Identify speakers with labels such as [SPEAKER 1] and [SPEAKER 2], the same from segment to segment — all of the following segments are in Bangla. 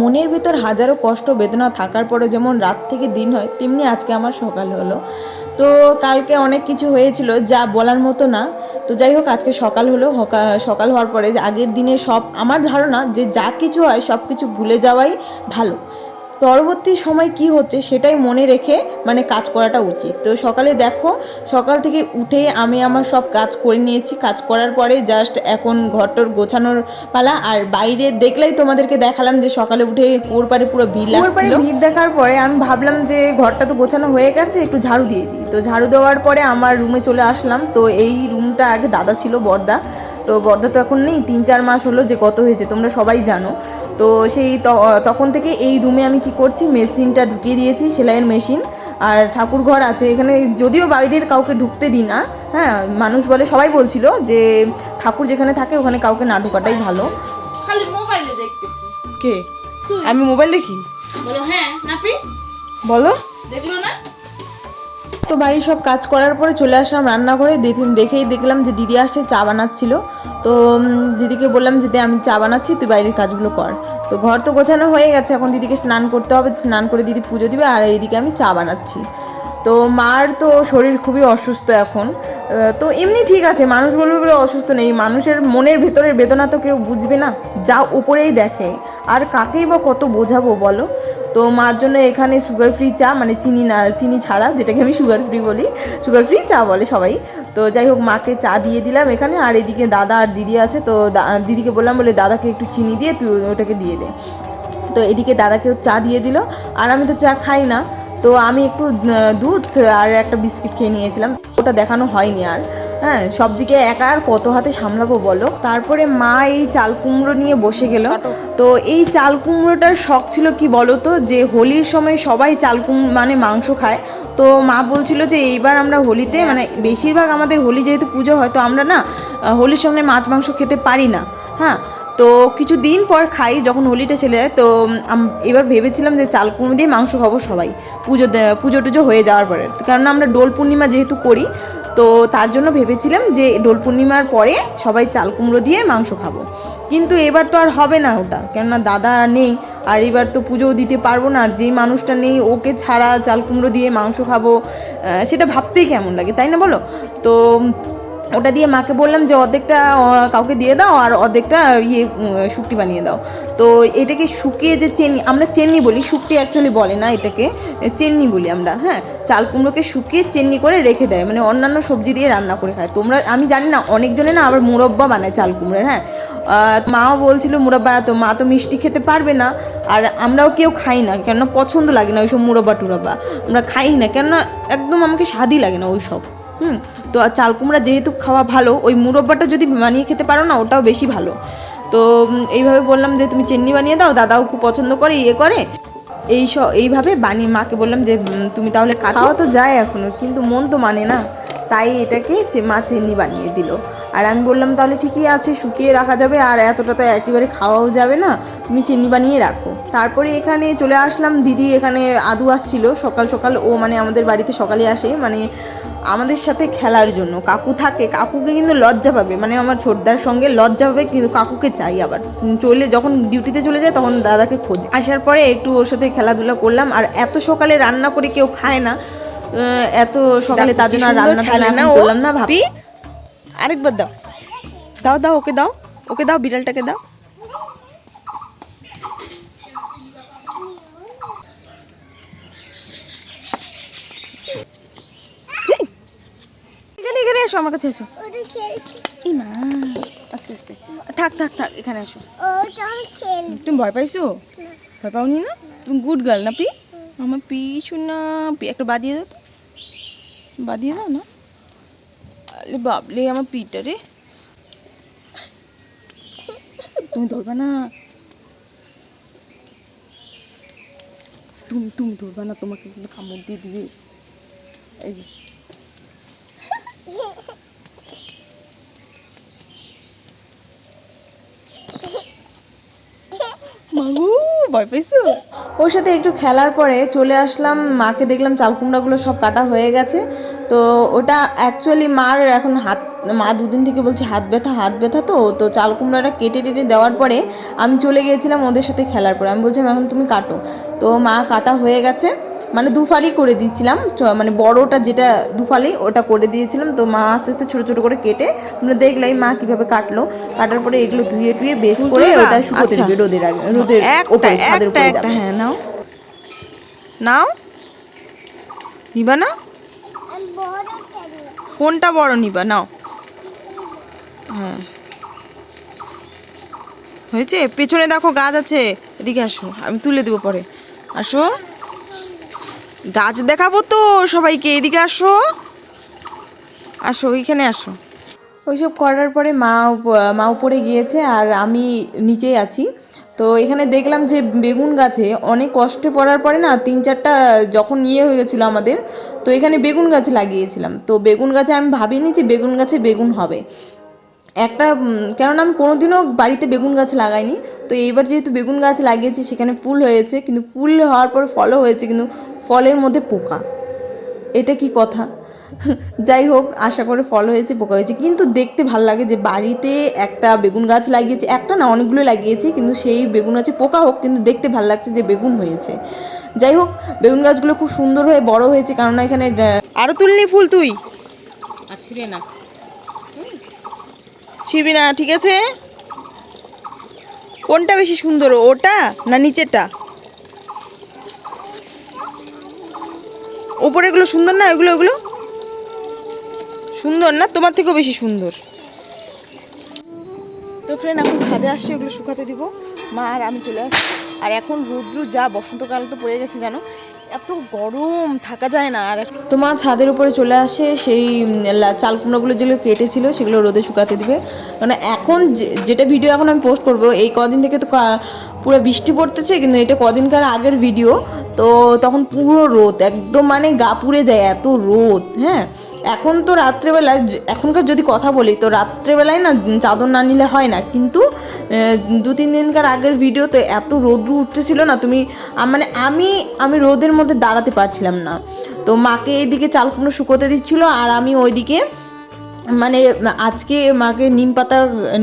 [SPEAKER 1] মনের ভিতর হাজারো কষ্ট, বেদনা থাকার পরে যেমন রাত থেকে দিন হয়, তেমনি আজকে আমার সকাল হলো। তো কালকে অনেক কিছু হয়েছিল, যা বলার মতো না। তো যাই হোক, আজকে সকাল হলো সকাল হওয়ার পরে আগের দিনে সব, আমার ধারণা যে যা কিছু হয় সব কিছু ভুলে যাওয়াই ভালো। পরবর্তী সময় কি হচ্ছে সেটাই মনে রেখে মানে কাজ করাটা উচিত। তো সকালে দেখো, সকাল থেকে উঠে আমি আমার সব কাজ করে নিয়েছি। কাজ করার পরে জাস্ট এখন ঘরটর গোছানোর পালা। আর বাইরে দেখলেই তোমাদেরকে দেখালাম যে সকালে উঠে কুয়োর পারে পুরো ভিড় লাগছিল। ভিড় দেখার পরে আমি ভাবলাম যে ঘরটা তো গোছানো হয়ে গেছে, একটু ঝাড়ু দিয়ে দিই। তো ঝাড়ু দেওয়ার পরে আমার রুমে চলে আসলাম। তো এই রুমটা আগে দাদা ছিল, বর্দা। তো বর্দা তো এখন নেই তিন চার মাস হলো যে কত হয়েছে তোমরা সবাই জানো। তো সেই তখন থেকে এই রুমে আমি কি করছি মেশিনটা ঢুকিয়ে দিয়েছি সেলাইয়ের মেশিন আর ঠাকুর ঘর আছে। এখানে যদিও বাইরের কাউকে ঢুকতে দিই না হ্যাঁ মানুষ বলে সবাই বলছিল যে ঠাকুর যেখানে থাকে ওখানে কাউকে না ঢোকাটাই ভালো।
[SPEAKER 2] খালি মোবাইলে দেখতেছি।
[SPEAKER 3] কে? আমি মোবাইল দেখি?
[SPEAKER 2] বলো হ্যাঁ নাপি
[SPEAKER 3] বলো।
[SPEAKER 2] দেখল না?
[SPEAKER 1] তো বাড়ির সব কাজ করার পরে চলে আসলাম রান্নাঘরে। দেখুন দেখেই দেখলাম যে দিদি আসছে, চা বানাচ্ছিল। তো দিদিকে বললাম যে আমি চা বানাচ্ছি, তুই বাইরের কাজগুলো কর। তো ঘর তো গোছানো হয়ে গেছে, এখন দিদিকে স্নান করতে হবে। স্নান করে দিদি পুজো দিবে, আর এইদিকে আমি চা বানাচ্ছি। তো মার তো শরীর খুবই অসুস্থ এখন। তো এমনি ঠিক আছে, মানুষ বলবে বলে অসুস্থ নেই। মানুষের মনের ভেতরের বেদনা তো কেউ বুঝবে না, যা উপরেই দেখে। আর কাকেই বা কত বোঝাবো বলো? তো মার জন্য এখানে সুগার ফ্রি চা মানে চিনি না, চিনি ছাড়া, যেটাকে আমি সুগার ফ্রি বলি সুগার ফ্রি চা বলে সবাই। তো যাই হোক, মাকে চা দিয়ে দিলাম এখানে। আর এদিকে দাদা আর দিদি আছে, তো দিদিকে বললাম বলে, দাদাকে একটু চিনি দিয়ে, তুই ওটাকে দিয়ে দে। তো এদিকে দাদাকেও চা দিয়ে দিল। আর আমি তো চা খাই না। তো আমি একটু দুধ আর একটা বিস্কিট খেয়ে নিয়েছিলাম। ওটা দেখানো হয়নি আর। হ্যাঁ সব দিকে একা আর কত হাতে সামলাবো বলো? তারপরে মা এই চাল কুমড়ো নিয়ে বসে গেল। তো এই চাল কুমড়োটার শখ ছিল কি বলো তো? যে হোলির সময় সবাই চাল কুম মানে মাংস খায়। তো মা বলছিল যে এইবার আমরা হোলিতে মানে বেশিরভাগ আমাদের হোলি যেহেতু পুজো হয় তো আমরা না হোলির সময় মাছ মাংস খেতে পারি না। হ্যাঁ তো কিছু দিন পর খাই, যখন হোলিটা ছেলে তো এবার ভেবেছিলাম যে চাল কুমড়ো দিয়ে মাংস খাব সবাই, পুজো পুজো টুজো হয়ে যাওয়ার পরে। কারণ আমরা ডোল পূর্ণিমা যেহেতু করি, তো তার জন্য ভেবেছিলাম যে ডোল পূর্ণিমার পরে সবাই চাল কুমড়ো দিয়ে মাংস খাব। কিন্তু এবার তো আর হবে না ওটা, কেননা দাদা নেই, আর এবার তো পুজোও দিতে পারব না, আর যেই মানুষটা নেই, ওকে ছাড়া চাল কুমড়ো দিয়ে মাংস খাব সেটা ভাবতেই কেমন লাগে, তাই না বলো? তো ওটা দিয়ে মাকে বললাম যে, অর্ধেকটা কাউকে দিয়ে দাও আর অর্ধেকটা ইয়ে শুক্তি বানিয়ে দাও। তো এটাকে শুকিয়ে যে চেনি, আমরা চেন্নি বলি শুক্তি অ্যাকচুয়ালি বলে না এটাকে চেন্নি বলি আমরা হ্যাঁ? চাল কুমড়োকে শুকিয়ে চেন্নি করে রেখে দেয় মানে অন্যান্য সবজি দিয়ে রান্না করে খায়। তোমরা, আমি জানি না, অনেকজনে না আবার মুরব্বা বানায় চাল কুমড়োর হ্যাঁ? মাও বলছিল মুরব্বা, তো মা তো মিষ্টি খেতে পারবে না, আর আমরাও কেউ খাই না কেননা পছন্দ লাগে না ওইসব মুরব্বা টুরব্বা, আমরা খাই না, কেননা একদম আমাকে স্বাদই লাগে না ওইসব, হুম? তো চাল কুমড়া যেহেতু খাওয়া ভালো, ওই মুরব্বাটা যদি বানিয়ে খেতে পারো না, ওটাও বেশি ভালো। তো এইভাবে বললাম যে তুমি চেন্নি বানিয়ে দাও, দাদাও খুব পছন্দ করে ইয়ে করে। এই স, এইভাবে বানিয়ে মাকে বললাম যে তুমি তাহলে খাওয়া তো যায় এখনও কিন্তু মন তো মানে না। তাই এটাকে মা চেন্নি বানিয়ে দিল। আর আমি বললাম তাহলে ঠিকই আছে শুকিয়ে রাখা যাবে আর এতটা তো একেবারে খাওয়াও যাবে না। তুমি চিনি বানিয়ে রাখো। তারপরে এখানে চলে আসলাম। দিদি এখানে আদু আসছিল। সকাল সকাল ও মানে আমাদের বাড়িতে সকালে আসে। মানে আমাদের সাথে খেলার জন্য। কাকু থাকে। কাকুকে কিন্তু লজ্জা পাবে। মানে আমার ছোটদার সঙ্গে লজ্জা পাবে কিন্তু কাকুকে চাই আবার। চলে যখন ডিউটিতে চলে যায় তখন দাদাকে খোঁজে। আসার পরে একটু ওর সাথে খেলাধুলা করলাম। আর এত সকালে রান্না করে কেউ খায় না। এত সকালে তার জন্য আর রান্না করলাম না ভাবি।
[SPEAKER 3] আরেকবার দাও। দাও দাও ওকে দাও। ওকে দাও বিড়ালটাকে দাও। এখানে এখানে এসো আমার কাছে এসো। এই মা আস্তে আস্তে। থাক থাক থাক এখানে এসো। তুমি ভয় পাইছো? ভয় পাওনি না? তুমি গুড গার্ল না পি? আমার পিছু না পি একটা বাদিয়ে দাও তো। বাদিয়ে দাও না। আরে বাবলে আমার পিটা রে। তুমি ধরবে না। তুমি তুমি ধরবে না, তোমাকে কামড় দিয়ে দিবে। এই যে। ভয় পাইছো?
[SPEAKER 1] ওর সাথে একটু খেলার পরে চলে আসলাম, মাকে দেখলাম চাল কুমড়াগুলো সব কাটা হয়ে গেছে। তো ওটা অ্যাকচুয়ালি মার এখন হাত, মা দুদিন থেকে বলছে হাত ব্যথা হাত ব্যথা তো তো চাল কুমড়াটা কেটে টেটে দেওয়ার পরে আমি চলে গিয়েছিলাম ওদের সাথে খেলার পরে। আমি বলছিলাম এখন তুমি কাটো। তো মা কাটা হয়ে গেছে। মানে দুফালি করে দিয়েছিলাম। মানে বড়টা যেটা দুফালি ওটা করে দিয়েছিলাম। তো মা আস্তে আস্তে ছোটো ছোটো করে কেটে তোমরা দেখলাই মা কীভাবে কাটলো। কাটার পরে এগুলো ধুয়ে টুয়ে বেশ করে ওটা শুকোতে
[SPEAKER 3] আচ্ছা।
[SPEAKER 1] দিবে রোদের আগে রোদের ওপরে ছাদের উপরে যাবে।
[SPEAKER 3] হ্যাঁ নাও। নাও। নিবা না? কোনটা বড় নিবা? নাও। হ্যাঁ। হয়েছে? পেছনে দেখো গাছ আছে। এদিকে আসো আমি তুলে দেবো পরে। আসো। গাছ দেখাবো তো, সবাইকে এদিকে আসো। আসো, ওইখানে আসো।
[SPEAKER 1] ওইসব করার পরে মা মা উপরে গিয়েছে আর আমি নিচেই আছি। তো এখানে দেখলাম যে বেগুন গাছে অনেক কষ্টে পড়ার পরে না তিন চারটা যখন ইয়ে হয়ে গেছিল আমাদের, তো এখানে বেগুন গাছ লাগিয়েছিলাম। তো বেগুন গাছে আমি ভাবিনি যে বেগুন গাছে বেগুন হবে। একটা কেননা আমি কোনোদিনও বাড়িতে বেগুন গাছ লাগাইনি তো এইবার যেহেতু বেগুন গাছ লাগিয়েছি সেখানে ফুল হয়েছে কিন্তু ফুল হওয়ার পর ফলও হয়েছে কিন্তু ফলের মধ্যে পোকা। এটা কি কথা? যাই হোক আশা করে ফল হয়েছে পোকা হয়েছে কিন্তু দেখতে ভালো লাগে যে বাড়িতে একটা বেগুন গাছ লাগিয়েছি একটা না অনেকগুলো লাগিয়েছি কিন্তু সেই বেগুন গাছে পোকা হোক কিন্তু দেখতে ভালো লাগছে যে বেগুন হয়েছে। যাই হোক বেগুন গাছগুলো খুব সুন্দর হয়ে বড় হয়েছে কারণ এখানে আহ,
[SPEAKER 3] আরও তুলনি ফুল তুই?
[SPEAKER 2] আর ছিঁড়ে না।
[SPEAKER 3] ছিবি না, ঠিক আছে? কোনটা বেশি সুন্দর, ওটা না নিচেটা নিচেরটা ওপরেগুলো সুন্দর না এগুলো ওগুলো সুন্দর না? তোমার থেকেও বেশি সুন্দর। তো ফ্রেন্ড এখন ছাদে আসছে এগুলো শুকাতে দিব। মা আর আমি চলে আসছি। আর এখন রৌদ্র, যা বসন্তকাল তো পড়ে গেছে, জানো? এত গরম, থাকা যায় না। আর
[SPEAKER 1] তো মা ছাদের উপরে চলে আসে, সেই চাল কুমড়োগুলো যেগুলো কেটেছিল, সেগুলো রোদে শুকাতে দিবে। মানে এখন যেটা ভিডিও এখন আমি পোস্ট করব, এই কদিন থেকে তো পুরো বৃষ্টি পড়তেছে, কিন্তু এটা কদিনকার আগের ভিডিও। তো তখন পুরো রোদ, একদম মানে গা পুড়ে যায়, এত রোদ হ্যাঁ? এখন তো রাত্রেবেলায় এখনকার যদি কথা বলি, তো রাত্রেবেলায় না চাদর না নিলে হয় না। কিন্তু দু, তিন দিনকার আগের ভিডিওতে এত রোদ্রু উঠতেছিল না, তুমি মানে আমি আমি রোদের মধ্যে দাঁড়াতে পারছিলাম না। তো মাকে এইদিকে চাল শুকোতে দিচ্ছিল আর আমি ওইদিকে মানে আজকে মাকে নিম পাতা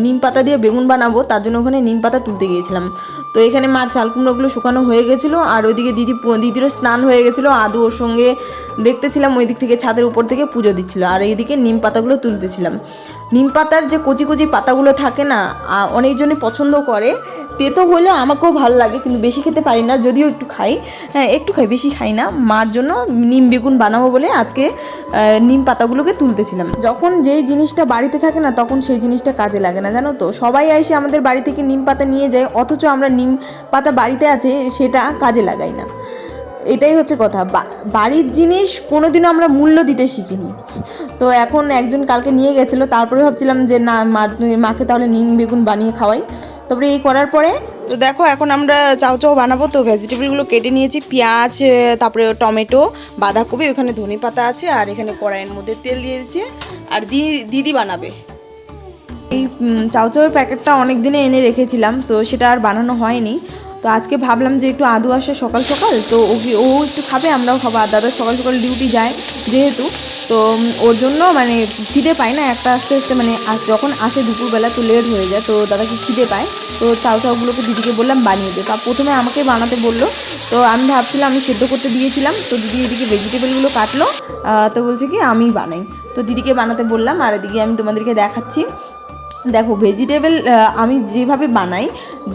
[SPEAKER 1] নিম পাতা দিয়ে বেগুন বানাবো, তার জন্য ওখানে নিম পাতা তুলতে গিয়েছিলাম। তো এখানে মার চাল কুমড়োগুলো শুকানো হয়ে গেছিল, আর ওইদিকে দিদি দিদিরও স্নান হয়ে গেছিল, আদু ওর সঙ্গে দেখতেছিলাম ওই দিক থেকে ছাদের উপর থেকে পুজো দিচ্ছিল, আর এইদিকে নিম পাতাগুলো তুলতেছিলাম। নিম পাতার যে কচি কচি পাতাগুলো থাকে না অনেকজনই পছন্দ করে তেতো হলে আমাকেও ভালো লাগে, কিন্তু বেশি খেতে পারি না, যদিও একটু খাই। হ্যাঁ একটু খাই, বেশি খাই না। মার জন্য নিম বেগুন বানাবো বলে আজকে নিম পাতাগুলোকে তুলতেছিলাম। যখন যেই জিনিসটা বাড়িতে থাকে না, তখন সেই জিনিসটা কাজে লাগে না, জানো তো? সবাই এসে আমাদের বাড়ি থেকে নিম পাতা নিয়ে যায়, অথচ আমরা নিম পাতা বাড়িতে আছে, সেটা কাজে লাগাই না। এটাই হচ্ছে কথা। বাড়ির জিনিস কোনোদিনও আমরা মূল্য দিতে শিখিনি। তো এখন একজন কালকে নিয়ে গেছিল তারপরে ভাবছিলাম যে না মা মাকে তাহলে নিম বেগুন বানিয়ে খাওয়াই। তারপরে এই করার পরে
[SPEAKER 3] তো দেখো এখন আমরা চাউ চাউ বানাবো তো ভেজিটেবলগুলো কেটে নিয়েছি পেঁয়াজ তারপরে টমেটো বাঁধাকপি ওখানে ধনে পাতা আছে আর এখানে কড়াইয়ের মধ্যে তেল দিয়ে দিয়েছে আর দি- দিদি বানাবে।
[SPEAKER 1] এই উম, চাউ চাউয়ের প্যাকেটটা অনেক দিনে এনে রেখেছিলাম তো সেটা আর বানানো হয়নি। তো আজকে ভাবলাম যে একটু আদু আসে সকাল সকাল, তো ও কি- ও একটু খাবে, আমরাও খাব। আর দাদা সকাল সকাল ডিউটি যায় যেহেতু, তো ওর জন্য মানে খিদে পায় না, একটা আস্তে আস্তে মানে যখন আসে দুপুরবেলা তো লেট হয়ে যায়, তো দাদাকে খিদে পায়? তো চাউ চাউগুলোকে দিদিকে বললাম বানিয়ে দে। তা প্রথমে আমাকে বানাতে বলল, তো আমি ভাবছিলাম আমি সেদ্ধ করতে দিয়েছিলাম, তো দিদি এদিকে ভেজিটেবলগুলো কাটলো তো বলছে কি আমি বানাই। তো দিদিকে বানাতে বললাম, আর এদিকে আমি তোমাদেরকে দেখাচ্ছি। দেখো ভেজিটেবল আমি যেভাবে বানাই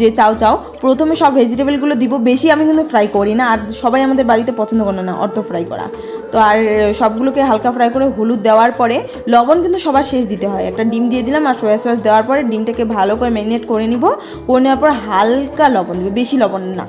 [SPEAKER 1] যে চাও চাও, প্রথমে সব ভেজিটেবলগুলো দিব। বেশি আমি কিন্তু ফ্রাই করি না, আর সবাই আমাদের বাড়িতে পছন্দ করে না অর্ধ ফ্রাই করা। তো আর সবগুলোকে হালকা ফ্রাই করে হলুদ দেওয়ার পরে লবণ কিন্তু সবার শেষ দিতে হয়। একটা ডিম দিয়ে দিলাম আর সয়া সস দেওয়ার পরে ডিমটাকে ভালো করে ম্যারিনেট করে নিব। করে নেওয়ার পর হালকা লবণ দেবে, বেশি লবণ না।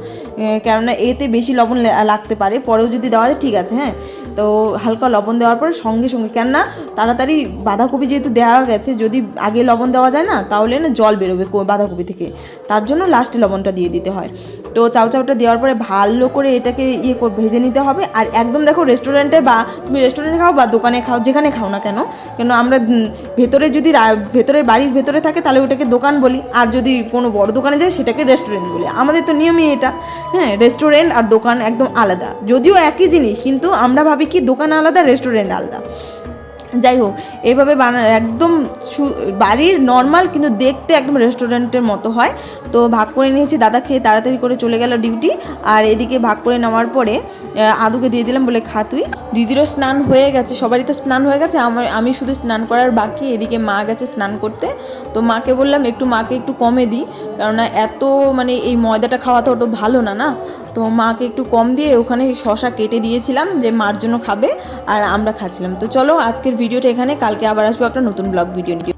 [SPEAKER 1] কেননা এতে বেশি লবণ লাগতে পারে, পরেও যদি দেওয়া যায় ঠিক আছে হ্যাঁ? তো হালকা লবণ দেওয়ার পর সঙ্গে সঙ্গে, কেননা তাড়াতাড়ি বাঁধাকপি যেহেতু দেওয়া গেছে, যদি আগে লবণ দেওয়া দেওয়া যায় না, তাহলে না জল বেরোবে বাঁধাকপি থেকে। তার জন্য লাস্টে লবণটা দিয়ে দিতে হয়। তো চাউ চাউটা দেওয়ার পরে ভালো করে এটাকে ইয়ে ভেজে নিতে হবে। আর একদম দেখো রেস্টুরেন্টে বা তুমি রেস্টুরেন্টে খাও বা দোকানে খাও, যেখানে খাও না কেন কেন আমরা ভেতরে যদি রা- ভেতরে বাড়ির ভেতরে থাকে, তাহলে ওটাকে দোকান বলি। আর যদি কোনো বড় দোকানে যায়, সেটাকে রেস্টুরেন্ট বলি। আমাদের তো নিয়মই এটা। হ্যাঁ রেস্টুরেন্ট আর দোকান একদম আলাদা। যদিও একই জিনিস, কিন্তু আমরা ভাবি কি দোকান আলাদা রেস্টুরেন্ট আলাদা। যাই হোক এইভাবে বানা, একদম বাড়ির নর্মাল কিন্তু দেখতে একদম রেস্টুরেন্টের মতো হয়। তো ভাগ করে নিয়েছি, দাদা খেয়ে তাড়াতাড়ি করে চলে গেল ডিউটি আর এদিকে ভাগ করে নেওয়ার পরে আদুকে দিয়ে দিলাম বলে, খা তুই। দিদিরও স্নান হয়ে গেছে, সবারই তো স্নান হয়ে গেছে, আমার, আমি শুধু স্নান করার বাকি, এদিকে মা গেছে স্নান করতে। তো মাকে বললাম, একটু মাকে একটু কমে দিই কেননা এত মানে এই ময়দাটা খাওয়া তো ওটা ভালো না না? তো মাকে একটু কম দিয়ে ওখানে শশা কেটে দিয়েছিলাম যে মার জন্য খাবে আর আমরা খাচ্ছিলাম। তো চলো আজকের ভিডিওটা এখানে, কালকে আবার আসব একটা নতুন ব্লগ ভিডিও নিয়ে।